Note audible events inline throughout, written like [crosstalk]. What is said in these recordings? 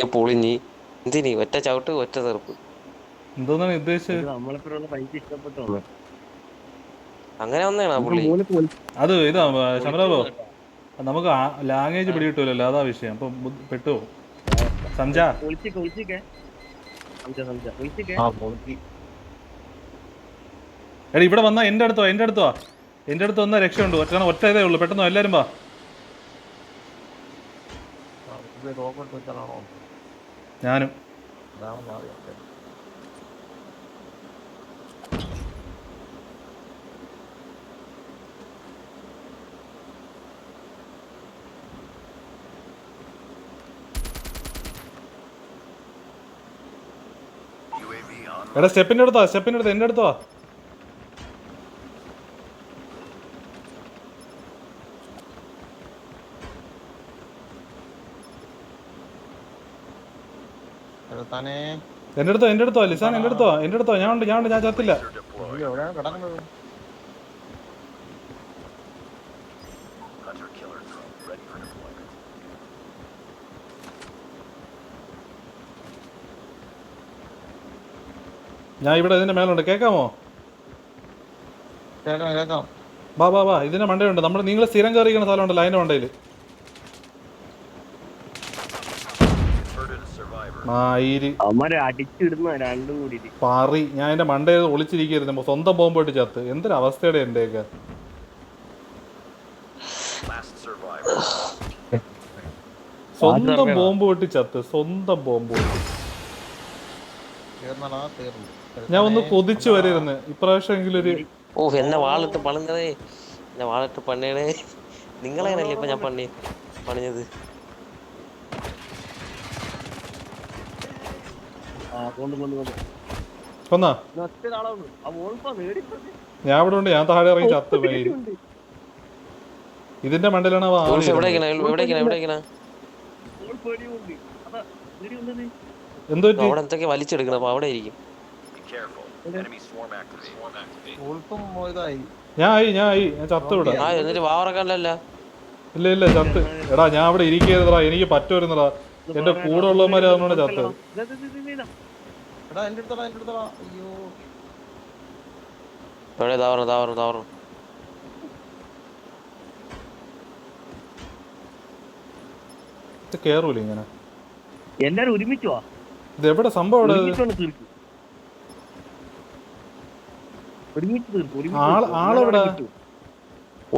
പൊളിഞ്ഞി എന്തിനി ഒറ്റ ചവിട്ട് ഒറ്റ തെറുപ്പ്? എന്തോന്നാണ് ഉദ്ദേശിച്ചത്? നമ്മളിപ്പോഴുള്ള. അങ്ങനെ പുള്ളി? അത് ഇതാ ശമരാബോ. നമുക്ക് ലാംഗ്വേജ് പിടികിട്ടൂലല്ലോ അതാ വിഷയം. അപ്പൊ പെട്ടോ. സംജാ. എടാ ഇവിടെ വന്നാ എന്റെ അടുത്തോ എന്റെ അടുത്തോ എന്റെ അടുത്ത് വന്നാ രക്ഷയുണ്ട്. കാരണം ഒറ്റ ഇതേ ഉള്ളൂ. പെട്ടെന്നോ എല്ലാരും വാ. ഞാനും. എടാ സ്റ്റെപ്പിന്റെ അടുത്താ സ്റ്റെപ്പിന്റെ അടുത്ത് എന്റെ അടുത്തോ എന്റെ അടുത്തോ എന്റെ അടുത്തോ ലിസാൻ എന്റെ അടുത്തോ എന്റെ അടുത്തോ ഞാൻ ഉണ്ട് ഞാൻ ഉണ്ട് ഞാൻ ചത്തില്ല. ഞാൻ ഇവിടെ ഇതിന്റെ മേലുണ്ട്. കേക്കാമോ? കേക്കാം കേക്കാം. ബാ ബാ വാ ഇതിന്റെ മണ്ടയുണ്ട്. നമ്മൾ നിങ്ങൾ സ്ഥിരം കയറിയിരിക്കുന്ന സ്ഥലമുണ്ടല്ലോ അതിന്റെ മണ്ടയിൽ മായിരി. അവന്മാരെ അടിച്ചിടുന്ന രണ്ടും കൂടി പാറി. ഞാൻ എന്റെ മണ്ടയിൽ ഒളിച്ചിരിക്കുന്നു സ്വന്തം പോകുമ്പോട്ട് ചത്ത് എന്തൊരു അവസ്ഥയുടെ എന്റെയൊക്കെ സ്വന്തം ബോംബ് പൊട്ടി ചത്ത് സ്വന്തം ബോംബ് ഞാൻ ഒന്ന് കൊതിച്ചു വരരുന്ന്. ഇപ്രാവശ്യം എങ്കിലും ഒരു ഓ എന്നെ വാളിട്ട് പണിഞ്ഞതേ. എന്നെ വാളിട്ട് പണിയണേ. നിങ്ങളെങ്ങനെയല്ലേ ഇപ്പൊ ഞാൻ പണി പണിഞ്ഞത് ആ കൊണ്ട് കൊണ്ട് കൊണ്ട് കൊന്നാ? ഞാൻ ഇവിടെ ഉണ്ട് ഞാൻ താഴെ ഇറങ്ങി ചത്ത് പോയി. ഇതിന്റെ മണ്ടയിലാണ് എന്തോ അവിടെ എന്തൊക്കെ വലിച്ചെടുക്കണം? അപ്പൊ അവിടെ ഇരിക്കും. ഞാൻ ആയി ഞാൻ ആയി. ഞാൻ ചത്ത് ഇവിടെ. എന്നിട്ട് ഇല്ല ഇല്ല ചത്ത്. എടാ ഞാൻ അവിടെ ഇരിക്കരുതടാ. എനിക്ക് പറ്റുമായിരുന്നടാ എന്റെ കൂടെ ഉള്ളവന്മാര് അതുകൊണ്ട് എടാ എന്റെ അടുത്തടാ എന്റെ അടുത്തടാ അയ്യോ. എവിടെ? താവറു താവറു താവറു ഇത് കേറൂല ഇങ്ങനെ? എല്ലാരും ഒരുമിച്ച് വാ ഇത് എവിടെ സംഭവം? ഒരുമിച്ച് തീർക്കും. ആളെവിടെ?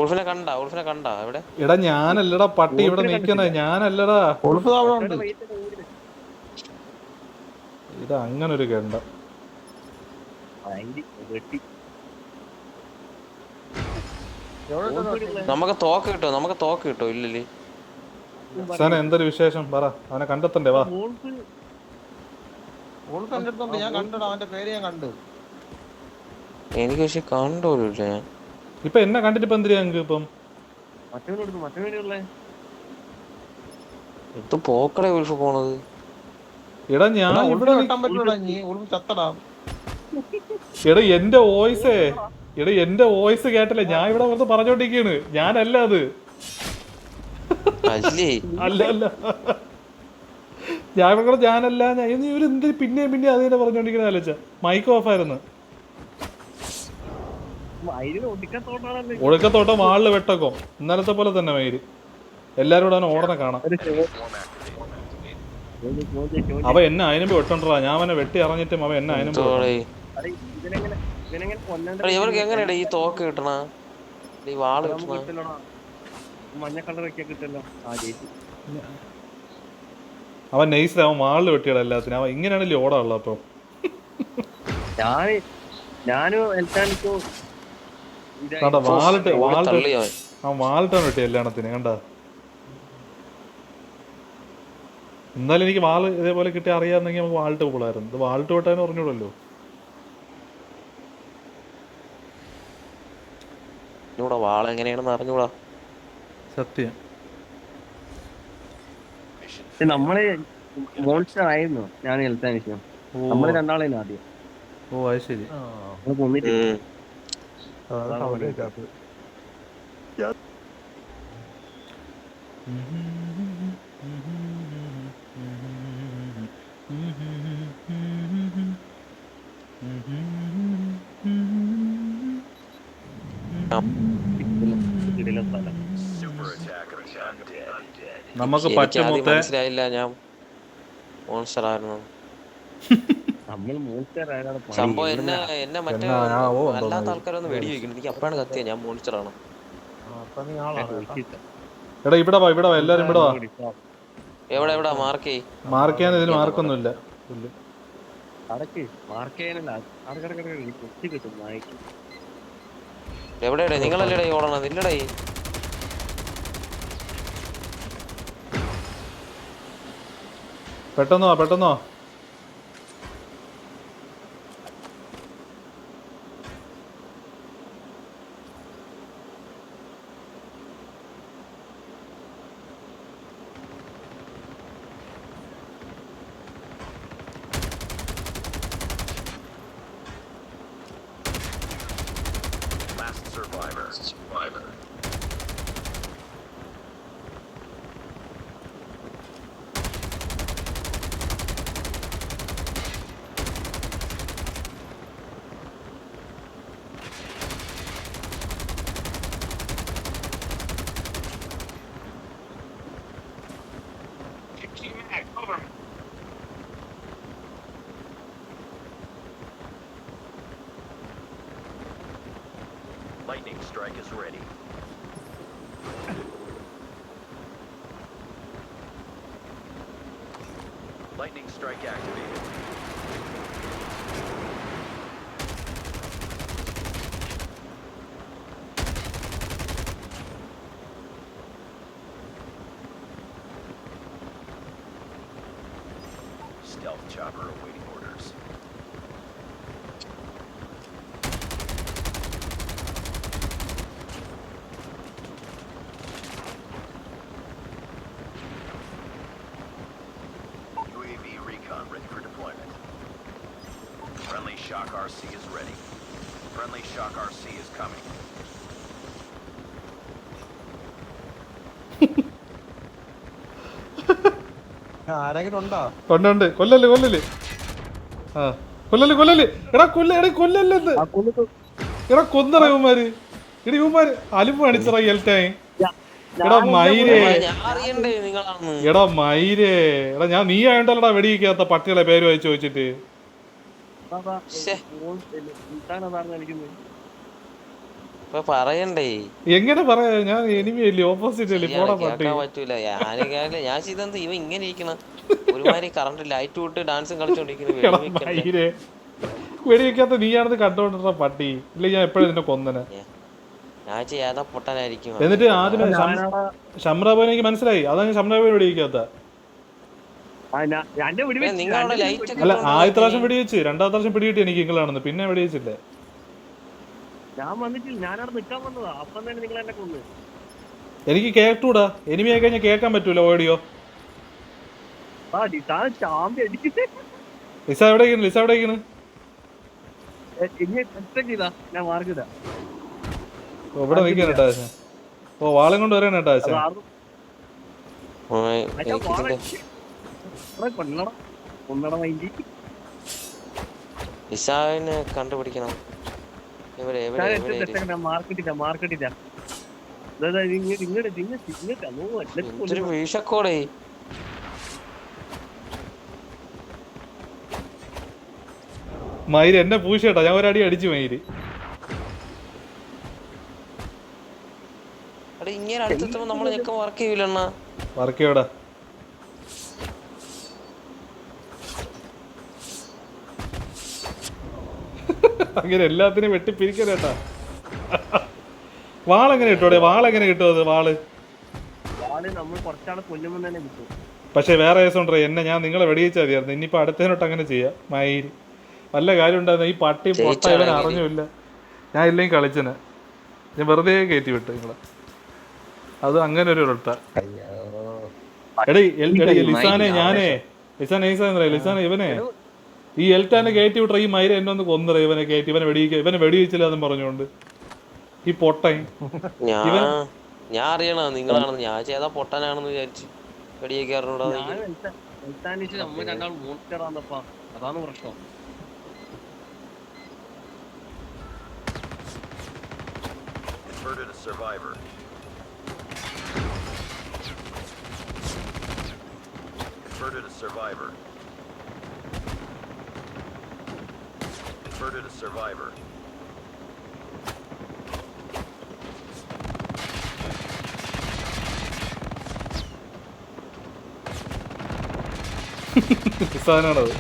ഉൾഫിനെ കണ്ട ഉൾഫിനെ കണ്ട എവിടെ? എടാ ഞാനല്ലടാ പട്ടി ഇവിടെ ഓട്ടിനെ നിക്കുന്നേ ഞാനല്ലടാ. അവിടെ ഉണ്ട്. ഇത് അങ്ങനെ ഒരു ഗണ്ട. നമുക്ക് തോക്ക് കിട്ടോ നമുക്ക് തോക്ക് കിട്ടോ ഇല്ലല്ലേ. സന എന്തൊരു വിശേഷം? പറ അവനെ കണ്ടെത്തണ്ടേ വാ. ഞാൻ കണ്ടടാ അവന്റെ പേര് ഞാൻ കണ്ടു എനിക്ക് പക്ഷെ കണ്ടോലില്ല ഞാൻ. ഇപ്പൊ എന്നെ കണ്ടിട്ട് ഇപ്പൊ എന്തിനാ ഞങ്ങക്ക് ഇപ്പം? ഇത് പോക്കടെ ഉൾഫ് പോണത്. എടാ ഞാൻ ഇവിടെ എടാ എന്റെ വോയിസേ. എടാ എന്റെ വോയിസ് കേട്ടല്ലേ. ഞാൻ ഇവിടെ വന്ന് പറഞ്ഞോണ്ടിരിക്കാണ് ഞാനല്ല അത്. അല്ലേ? അല്ല ഞാൻ ഇവിടെ ഞാനല്ല. ഞാൻ ഇനി ഇവർ എന്ത് പിന്നെയും പിന്നെ അത് തന്നെ പറഞ്ഞോണ്ടിരിക്കണ അലച്ച മൈക്ക് ഓഫ് ആയിരുന്നു. ഒഴുക്കത്തോട്ടം ആളിൽ വെട്ടക്കോ. ഇന്നലത്തെ പോലെ തന്നെ മയിൽ. എല്ലാരും കൂടെ അവനെ ഓടനെ കാണാം. അവ എന്നെ അതിനുമ്പ് വെട്ടണ്ടാ ഞാൻ അവനെ വെട്ടി അറിഞ്ഞിട്ടും അവൻ എന്നെ അതിനുമ്പ് ഇവർക്ക് എങ്ങനെയാ ഈ തോക്ക് കിട്ടണ? ഈ വാൾ കിട്ടണ. മഞ്ഞ കളറൊക്കെ കിട്ടല്ലോ. ആ ചേച്ചി അവൻ നൈസ് അവൻ വാളിൽ വെട്ടിയടാ എല്ലാത്തിനും. അവൻ ഇങ്ങനെയാണല്ലേ ഓടാറുള്ളത് അപ്പൊ. ഞാൻ ഞാനും വാളിട്ട് വാളിട്ട് ആ വാളിട്ടാണ് വെട്ടിയ എല്ലാണത്തിന് കണ്ട? എന്നാലും എനിക്ക് വാൾ ഇതേപോലെ കിട്ടി അറിയാമെന്നെങ്കിൽ നമുക്ക് വാൾട്ട് പോളായിരുന്നു ഇത് വാൾട്ട് വെട്ടാൻ പറഞ്ഞൂടല്ലോ ഇവിടെ വാൾ എങ്ങനെയാണെന്ന് അറിഞ്ഞൂടാ സത്യം. നമ്മൾ മോൺസ്റ്റർ ആയിരുന്നു ഞാൻ നമ്മൾ രണ്ടാളേനും ആദ്യം. ഓ അത് ശരി. നമ്മൾ കൊന്നിട്ട് നമുക്ക് പറ്റുമൊത്ത മനസ്സിലായില്ല ഞാൻ മോൺസ്റ്റർ ആയിരുന്നു സംഭവം എന്നെ എന്നെ മറ്റേ അല്ലാത്ത ആൾക്കാരൊന്നും വെടി വെക്കുന്നു. എനിക്ക് അപ്പാണ് കത്തിയ ഞാൻ മോൺസ്റ്റർ ആണ് എടാ ഇവിടെ വാ ഇവിടെ വാ എല്ലാരും ഇവിടെ വാ. എവിടെ എവിടെ? മാർക്ക് മാർക്ക് ചെയ്യാൻ ഇതിന് മാർക്കൊന്നുമില്ല. എവിടെയുടെ? നിങ്ങളല്ലേ ഓടണത്? ഇല്ലടേ. പെട്ടെന്നോ പെട്ടെന്ന് Lightning strike is ready. Lightning strike activated. Stealth chopper awaiting Shock RC is coming. [laughs] ഉണ്ടോ? കൊല്ലല് കൊല്ലല്. ആ കൊല്ലല് കൊല്ലല്. എടാ കൊല്ല എടാ കൊല്ലല്ലെന്ന് എടാ കൊന്നറ ഇവന്മാര്. എടാ ഇവന്മാര്. അലിമ്പ് കാണിച്ചറ എൽറ്റായി എടാ മൈരേ എടാ മൈരേ എടാ ഞാൻ നീ ആയോണ്ടല്ലടാ വെടിയിക്കാത്ത പട്ടികളെ പേര് വായിച്ചു ചോദിച്ചിട്ട്. ശ്ശെ. ഇപ്പൊ പറയണ്ടേ. എങ്ങനെ പറയാ? ഞാൻ എനിമി അല്ലേ ഓപ്പോസിറ്റ് അല്ലേ പോടാ പട്ടി. കേക്കാൻ പറ്റൂല. ഞാൻ കേട്ടില്ല. ഞാൻ ചെയ്തെന്ത് ഇവ ഇങ്ങനെ ഇരിക്കണ [laughs] ഒരുമാതിരി കറണ്ട് ലൈറ്റ് വിട്ട് ഡാൻസും കളിച്ചോണ്ടിരിക്കുന്നു മയിരേ വെടിവെക്കാത്ത നീയാണെന്ന് കണ്ടോണ്ടിരുന്ന പട്ടി. ഇല്ല ഞാൻ എപ്പോഴും നിന്നെ കൊന്നനെ? ഞാൻ ചെയ്യാതെ പൊട്ടനായിരിക്കും. എന്നിട്ട് ആദ്യം ഷംറാബാൻ എനിക്ക് മനസ്സിലായി. അതാണ് ഷംറാബാൻ വെടിവെക്കാത്ത ഏ, നിങ്ങളവിടെ ലൈറ്റ് ഒക്കെ അല്ല ആദ്യത്തെ പ്രാവശ്യം വെടിവെച്ച്. രണ്ടാമത്തെ പ്രാവശ്യം പിടികിട്ടി എനിക്ക് ഇങ്ങളാണെന്ന് പിന്നെ വെടിവെച്ചില്ലേ ഞാൻ വന്നിട്ടില്ല. ഞാനവിടെ നിൽക്കാൻ വന്നതാ. അപ്പം തന്നെ നിങ്ങൾ എന്നെ കൊന്നു. എനിക്ക് കേട്ടൂടാ. എനിമിയായി കഴിഞ്ഞാൽ കേൾക്കാൻ പറ്റൂല ഓഡിയോ ലിസ എവിടേക്കാണ് ലിസ ഇവിടെ നിൽക്കാൻ കേട്ടാ ഓ വാളം കൊണ്ട് വരാൻ കേട്ടാ നിസാവിനെ കണ്ടുപിടിക്കണം. എവിടെ എവിടെ എവിടെ മാർക്കറ്റില്ല മാർക്കറ്റില്ല എന്തൊരു വീശക്കോടേ മയിര് എന്നെ പൂശേട്ടാ. ഞാൻ ഒരടി അടിച്ചു മയിര് ഇങ്ങനെ അടുത്തെത്തുമ്പോ നമ്മൾ ഞെക്കം വർക്ക് ചെയ്യൂലെണ്ണ. വർക്കയോടാ അങ്ങനെ എല്ലാത്തിനും വെട്ടിപ്പിരിക്കലേട്ടാ വാളെങ്ങനെ കിട്ടോടെ വാളെങ്ങനെ കിട്ടും അത് വാൾ? പക്ഷെ വേറെ കേസുണ്ടോ എന്നെ ഞാൻ നിങ്ങളെ വെടിയിച്ചാൽ മതിയായിരുന്നു ഇനിയിപ്പോ അടുത്തതിനോട്ട് അങ്ങനെ ചെയ്യാം. മയിൽ. വല്ല കാര്യം ഉണ്ടായിരുന്നു ഈ പട്ടി പൊട്ട ഇവൻ അറിഞ്ഞില്ല ഞാൻ ഇല്ലെങ്കിൽ കളിച്ചനെ ഞാൻ വെറുതെ കയറ്റി വിട്ടു നിങ്ങളെ. അത് അങ്ങനെ ഒരു ഒട്ട എടീ ലിസാനെ ഞാനേ. ലിസാനെ ലിസാനെ ഇവനെ. ഈ എൽറ്റാനെ കയറ്റി വിട്ട ഈ മൈര എന്നെ ഒന്ന് കൊന്നറ ഇവനെ കയറ്റി ഇവനെ വെടിയിക്ക ഇവനെ വെടിയിച്ചില്ല എന്നും പറഞ്ഞുകൊണ്ട്. ഈ പൊട്ടൻ. ഞാൻ ഞാൻ അറിയണ നിങ്ങളാണെന്ന്. ഞാൻ ചെയ്താ പൊട്ടനാണെന്ന് വിചാരിച്ച് വെടിയിക്കാറുണ്ട് ഞാൻ പ്രശ്നം Converted അതാണ് പ്രശ്നം. Survivor. Converted a survivor. Converted a survivor. സാധനമാണത്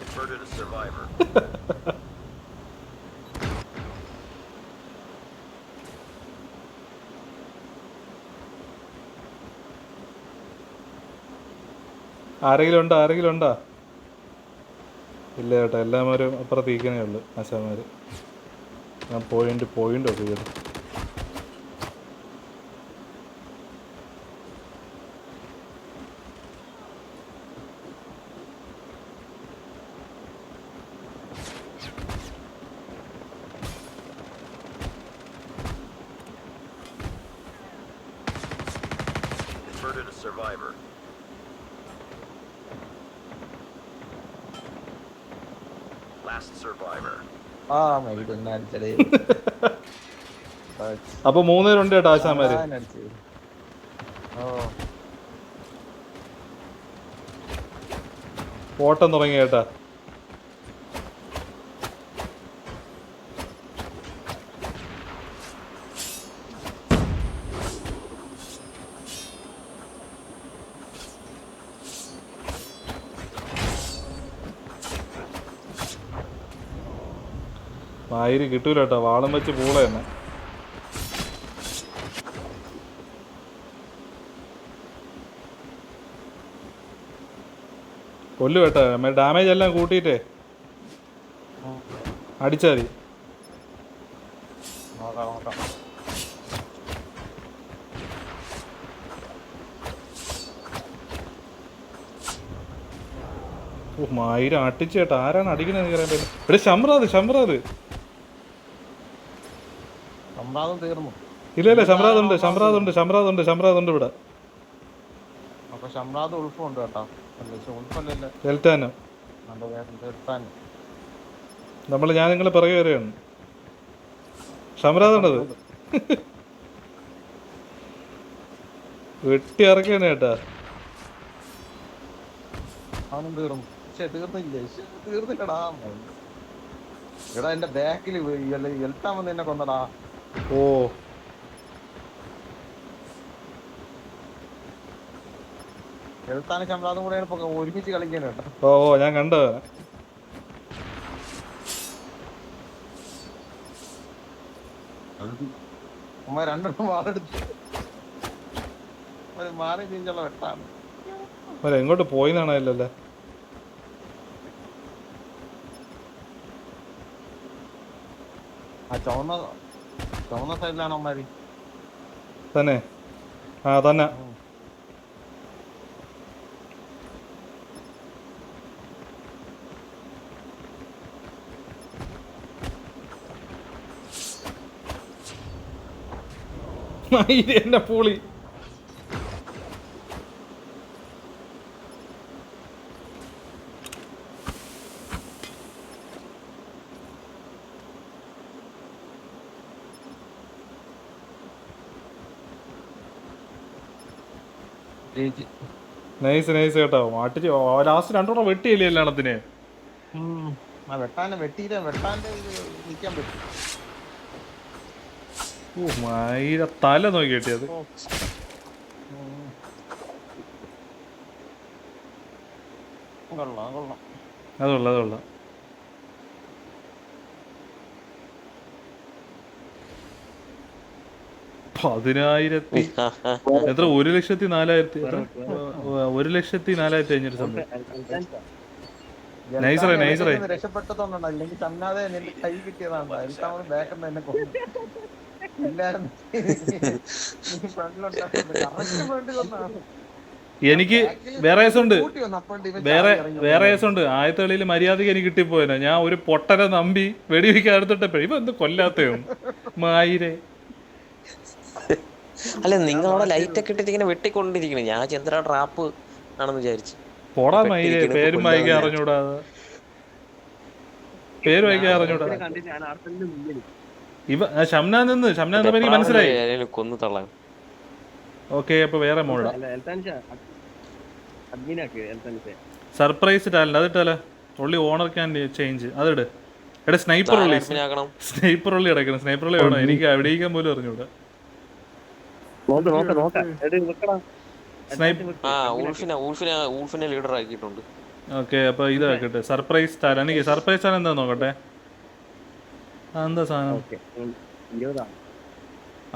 Converted a survivor. ആരെങ്കിലും ഉണ്ടോ ആരെങ്കിലും ഉണ്ടോ ഇല്ല ചേട്ടാ എല്ലാവരും അപ്പുറത്ത് ഇരിക്കണേ ഉള്ളു ആശാമാർ ഞാൻ പോയിന്റ് പോയിന്റ് ഒക്കെ ചെയ്തു survivor. Last survivor. ആ മൈഡ് അടിച്ചടേ [laughs] അപ്പൊ മൂന്ന് രണ്ട് കേട്ടോ ആശാമാര് ഓ. ഓട്ടം തുടങ്ങി ചേട്ടാ മായിരി കിട്ടൂല കേട്ടോ. വാളം വെച്ച് പൂള തന്നെ കൊല്ലു കേട്ടോ. ഡാമേജ് എല്ലാം കൂട്ടിയിട്ടേ. അടിച്ചാൽ മതി ഓ മായിരം അടിച്ചേട്ടാ ആരാണ് അടിക്കണെന്ന് അറിയാൻ പറ്റില്ല. ഇവിടെ ശമ്രാത് ശമ്രാത് സമ്പ്രാദം തീർന്നു. ഇല്ല ഇല്ല ശമ്രാത് ഉണ്ട് ശമ്രാത് ഉണ്ട് ഇവിടെ. അപ്പൊ ശമ്രാദ് ഉൾഫുണ്ട് കേട്ടോ. നല്ല നമ്മൾ ഞാൻ നിങ്ങൾ പിറകെ വരെയാണ്. ശമ്രാത് വെട്ടി ഇറക്കിയാണ് ശ്ശെ, തീർന്നില്ലടാ. എടാ എന്റെ ബാക്കിൽ എൽത്താൻ വന്ന് എന്നെ കൊന്നടാ. ഓ. എൽത്താനും ശമ്രാദും കൂടെ ഒരുമിച്ച് കളിക്കാൻ ഓ ഓ ഞാൻ കണ്ടത്. അമ്മ രണ്ടെണ്ണം വാളെടുത്ത്. ഒരു മാറി തിരിച്ചുള്ള വെട്ടാണ്. എങ്ങോട്ട് പോയി അല്ലല്ലേ. ആ ചുവന്ന ചുവന്ന സൈഡിലാണ് അമ്മാരി തന്നെ. ആ തന്നെ. [laughs] എന്നെ പൂളി. നൈസ് നൈസ് കേട്ടോ. മാട്ടിച്ച് ലാസ്റ്റ് രണ്ടെണ്ണം വെട്ടിയില്ലേ എല്ലാണത്തിന് വെട്ടാനെ വെട്ടിയില്ല വെട്ടാന്റെ നിൽക്കാൻ പറ്റും. ഓ തല നോക്കി കിട്ടിയത് ഉം. കൊള്ളാം കൊള്ളാം. അതുള്ള അതുള്ള പതിനായിരത്തി എത്ര? ഒരു ലക്ഷത്തി നാലായിരത്തി? ഒരു ലക്ഷത്തി നാലായിരത്തി അഞ്ഞൂറ് സംഭവം നൈസറേ, നൈസറേ. രക്ഷപ്പെട്ടതുകൊണ്ടാണ്. അല്ലെങ്കിൽ തന്നാതെ നിന്റെ കൈ കിട്ടിയതാണ് എന്നെ എനിക്ക് വേറെ കേസുണ്ട് വേറെ വേറെ കേസുണ്ട് ആദ്യത്തെ കളിയിൽ മര്യാദയ്ക്ക് എനിക്ക് കിട്ടിപ്പോയന ഞാൻ ഒരു പൊട്ടനെ നമ്പി വെടിവെക്കാൻ എടുത്തിട്ടപ്പോഴും ഇവ എന്ത് കൊല്ലാത്തയോ മായിരെ. അല്ല നിങ്ങളവിടെ ലൈറ്റ് ഒക്കെ ഇട്ടിട്ട് ഇങ്ങനെ വെട്ടിക്കൊണ്ടിരിക്കണേ. ഞാൻ ചന്ദ്ര ട്രാപ്പ് ആണെന്ന് വിചാരിച്ചു. പോടാ പേരും കൊല്ലാൻ വായിക്കാൻ അറിഞ്ഞൂടാ പേര് വായിക്കാൻ അറിഞ്ഞൂടാ. ഇവ ഷംനാൻ നിന്ന് ഷംനാൻ എന്നപ്പോ എനിക്ക് മനസ്സിലായി. കൊന്നു തള്ളാൻ. ഓക്കെ അപ്പൊ വേറെ സർപ്രൈസ് ടാലന്റ് ഉള്ളി ഓണർ ക്യാൻ ചേഞ്ച് അതിട് എടാ സ്നൈപ്പർ ഉള്ളി ആക്കണം. സ്നൈപ്പർ ഉള്ളി അടക്കണം സ്നൈപ്പർ ഉള്ളി വേണം. എനിക്ക് അവിടേക്കാൻ പോലും അറിഞ്ഞൂടാ. നോക്ക് നോക്ക് നോക്ക. എടി വെക്കടാ സ്നൈപ്പ് ആ ഊൾഫിനെ ലീഡർ ആക്കിയിട്ടുണ്ട്. ഓക്കെ അപ്പൊ ഇതാക്കട്ടെ സർപ്രൈസ് ടാലന്റ് എനിക്ക് സർപ്രൈസ് ടാലന്റ് എന്താ നോക്കട്ടെ. എന്താ സാധനം?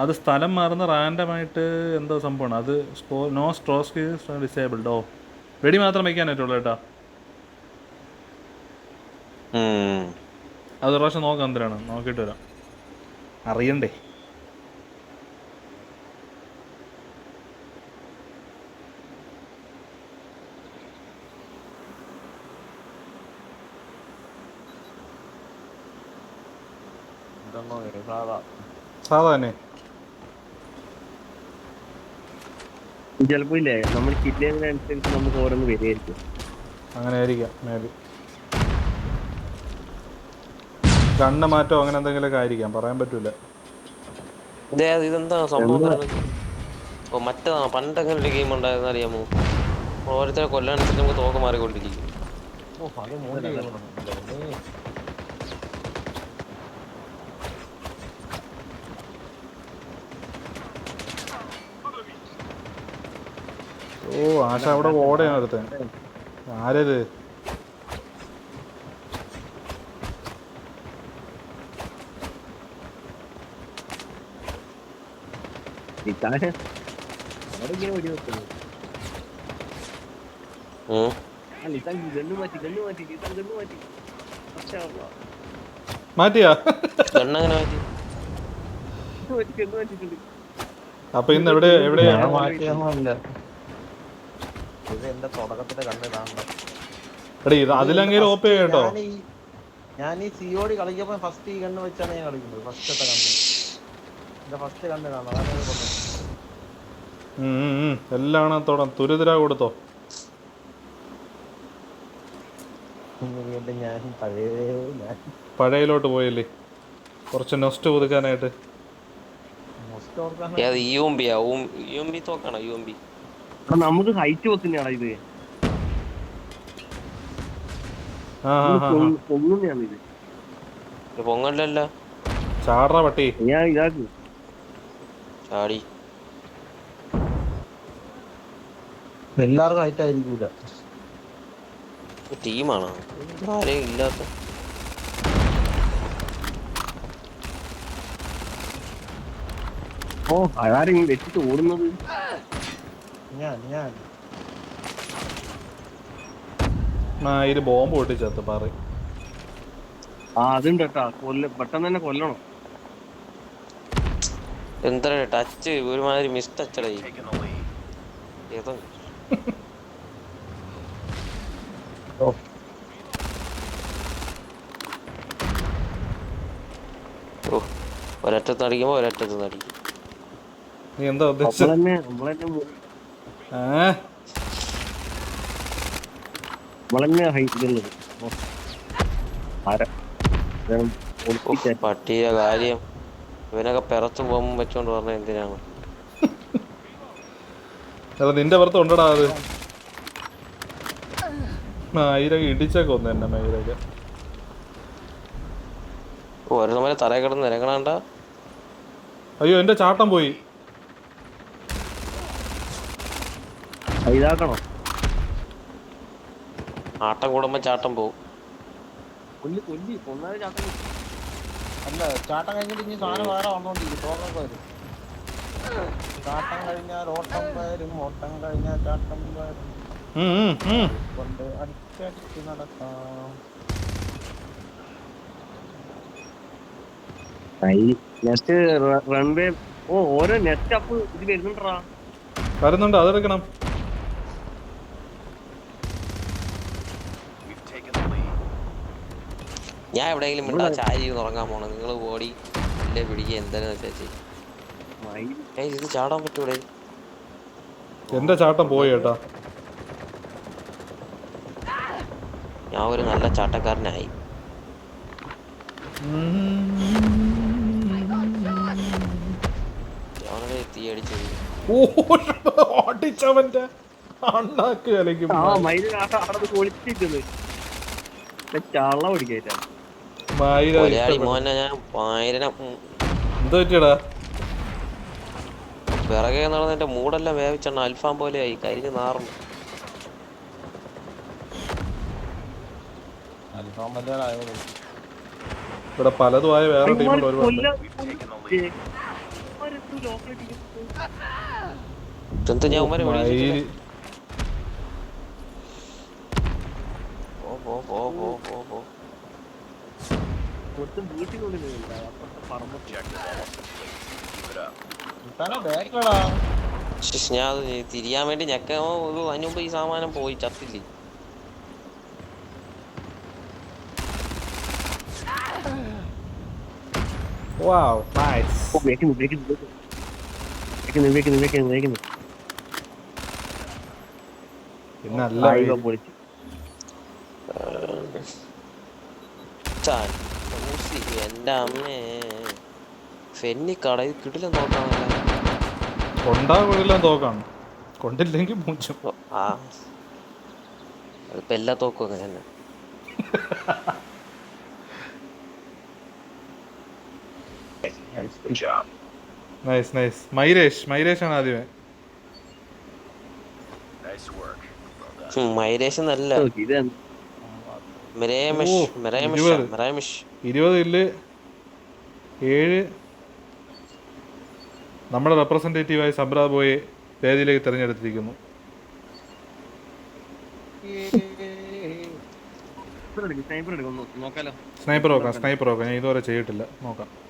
അത് സ്ഥലം മാറുന്ന റാൻഡം ആയിട്ട് എന്തോ സംഭവമാണ്. അത് സ്കോ നോ സ്ട്രോസ് ഡിസേബിൾഡ് ഓ. വെടി മാത്രം വയ്ക്കാൻ പറ്റുള്ളൂ കേട്ടോ. അത് ഒരു പ്രാവശ്യം നോക്കാം എന്തിനാണ് നോക്കിയിട്ട് വരാം. അറിയണ്ടേ? ഇതൊന്നോ സാധാ സാധാ തന്നെ ചിലപ്പോ ഇല്ലേ? നമ്മൾ കിട്ടുന്നതിനനുസരിച്ച് നമുക്ക് ഓരോന്ന് വരികയായിരിക്കും. അങ്ങനെ ആയിരിക്കാം മേ ബി കണ്ണ് മാറ്റോ അങ്ങനെ എന്തെങ്കിലുമൊക്കെ ആയിരിക്കാം പറയാൻ പറ്റൂല. ഇതേ ഇതെന്താ സംഭവം? ഓ മറ്റേതാ പണ്ട് അങ്ങനെ ഒരു ഗെയിം ഉണ്ടായിരുന്നു അറിയാമോ? ഓരോരുത്തരെ കൊല്ലാനുസരിച്ച് നമുക്ക് തോക്ക് മാറിക്കൊണ്ടിരിക്കും. ഓ അത് മൂന്ന് ഓ ആശ അവിടെ ഓടയാണ് അടുത്ത്. ആരത്? മാറ്റിയാ? അപ്പൊ ഇന്ന് എവിടെ എവിടെയാണ് മാറ്റിയൊന്നുമില്ല. ഇത് എന്റെ തുടക്കത്തിന്റെ എടീ ഇത് അതിലെങ്കിലും ഓപ്പ് കേട്ടോ ഞാൻ ഈ- ഈ സിയോടി ഫസ്റ്റ് ഈ കണ്ണ് വെച്ചാണ് ഞാൻ കളിക്കുന്നത് ഫസ്റ്റത്തെ കണ്ണ്. എന്റെ ഫസ്റ്റ് കണ്ണ് കാണാം അതാണ് ഞാൻ പറഞ്ഞത്. എല്ലാം തൊടാം. തുരിതിര കൊടുത്തോ? ഇനി വീണ്ടും ഞാൻ പഴയ ഞാൻ. പഴയയിലോട്ട് പോയില്ലേ? കുറച്ച് നൊസ്റ്റ് പുതുക്കാനായിട്ട്. മൊസ്റ്റ് ഓർക്കാൻ യു യുംബി ബി ആ യു എം ബി തോക്കാണോ യു എം ബി ആ, നമുക്ക് ഹൈറ്റ് വെക്കുന്നതാണ് ഇത്. പൊങ്ങുന്നതാണ് ഇത് പൊങ്ങല്ല ചാടറ പട്ടി. ഞാൻ ഇതാക്കും. ചാടി. എല്ലാവർക്കും ഹൈറ്റ് ആയിരിക്കൂല. ടീമാണോ ആരെയും ഇല്ലാത്ത. ഓ അതാരെങ്കിലും വെച്ചിട്ട് ഓടുന്നത്? ഞാൻ ഞാൻ. ആ ഇത് ബോംബ് പൊട്ടിച്ചത്ത് പറ. ആ അതുണ്ട് കേട്ടാ കൊല്ല പെട്ടെന്ന് തന്നെ കൊല്ലണം. എന്താ ടച്ച് ഒരുമാതിരി മിസ് ടച്ച്. ഏതോ. ഓ. ഒരറ്റത്ത് അടിക്കുമ്പോ ഒരറ്റത്ത് അടിക്കും നീ എന്താ ഉദ്ദേശിച്ചത് വേണം പട്ടിയ കാര്യം. ഇവനൊക്കെ പെറത്ത് പോകുമ്പോൾ വെച്ചോണ്ട് പറഞ്ഞ എന്തിനാണ്? അല്ല നിന്റെ പുറത്ത് ഉണ്ടടാ അത്. മയിലൊക്കെ ഇടിച്ചൊക്കെ ഒന്ന് എന്നെ മയിലൊക്കെ ഓരോ തറയെ കിടന്ന് ഇറങ്ങണണ്ട അയ്യോ എന്റെ ചാട്ടം പോയി. ഇതാക്കണോ? ആട്ടം കൂടുമ്പോ ചാട്ടം പോവും. കൊല്ലി കൊല്ലി ഒന്നാമത് ചാട്ടം അല്ല ചാട്ടം കഴിഞ്ഞിട്ട് ഇനി സാധനം വേറെ വന്നോണ്ടിരിക്കും. തോക്കൊക്കെ വരും ചാട്ടം കഴിഞ്ഞാൽ ഓട്ടം വരും ഓട്ടം കഴിഞ്ഞാൽ ചാട്ടം വരും ഉം, ഉം, ഉം. കൊണ്ട് അടിച്ചടിച്ച് നടക്കാം. റൺവേ ഓ ഓരോ നെറ്റ് അപ്പ് ഇത് വരുന്നുണ്ടാ വരുന്നുണ്ട് അതെടുക്കണം ഞാൻ എവിടെയെങ്കിലും വിട്ടാ ചാരി ഉറങ്ങാൻ പോണം? നിങ്ങൾ ഓടി ഇല്ലേ പിടിക്കുക എന്തായാലും ചേച്ചി ഇത് ചാടാൻ പറ്റൂടെ എന്റെ ചാട്ടം? പോയി കേട്ടാ. ഞാൻ ഒരു നല്ല ചാട്ടക്കാരനായി. ഓടിച്ചവന്റെ അണ്ണാക്ക് ചള്ള പിറകെ നടന്ന് എന്റെ മൂടെല്ലാം വേവിച്ചെണ്ണ അൽഫാം പോലെ ആയി കരിഞ്ഞ് നാറുന്നു ഇവിടെ പലതുമായ വേറെ ടീമുകൾ ഒരുപാട് ഞാൻ പോ പോ പോ പോ പോ. ബാക്കിലടാ വീട്ടിനുള്ളിൽ ഞാൻ തിരിയാൻ വേണ്ടി ഞക്ക ഒരു അതിന് മുമ്പ് ഈ സാമാനം പോയി ചത്തില്ലേ? വാവ് നൈസ് വേക്കുന്നു വേക്കുന്നു വേക്കുന്നു വേക്കുന്നു വേക്കുന്നു വേക്കുന്നു നല്ല പോയി ചാൻ എന്റെ അമ്മേ ഫെന്നി കടയിൽ കിടിലം നോക്കാമല്ലോ കൊണ്ടാകൊഴില്ല തോക്കാണ്. കൊണ്ടില്ലെങ്കിൽ മൂച്ചും ആ. അതിപ്പോ എല്ലാ തോക്കും അങ്ങനെ തന്നെ. നൈസ് നൈസ് മൈരേഷ് മൈരേഷ് ആണ് ആദ്യമേ. Nice work. Well done. ഉം, മൈരേഷൻ നല്ല. നോക്കി ഇത് മിരേമിഷ് ഓ, മിരേമിഷ് ഇരുപത്. മിരേമിഷ്. ഇരുപത് ഇല്ല്? ഏഴ്. നമ്മുടെ റെപ്രസെന്റേറ്റീവായി സംബ്രാ ബോയെ വേദിയിലേക്ക് തിരഞ്ഞെടുത്തിരിക്കുന്നു. സ്നൈപ്പർ നോക്കാം സ്നൈപ്പർ നോക്കാം. ഞാൻ ഇതുവരെ ചെയ്തിട്ടില്ല. നോക്കാം.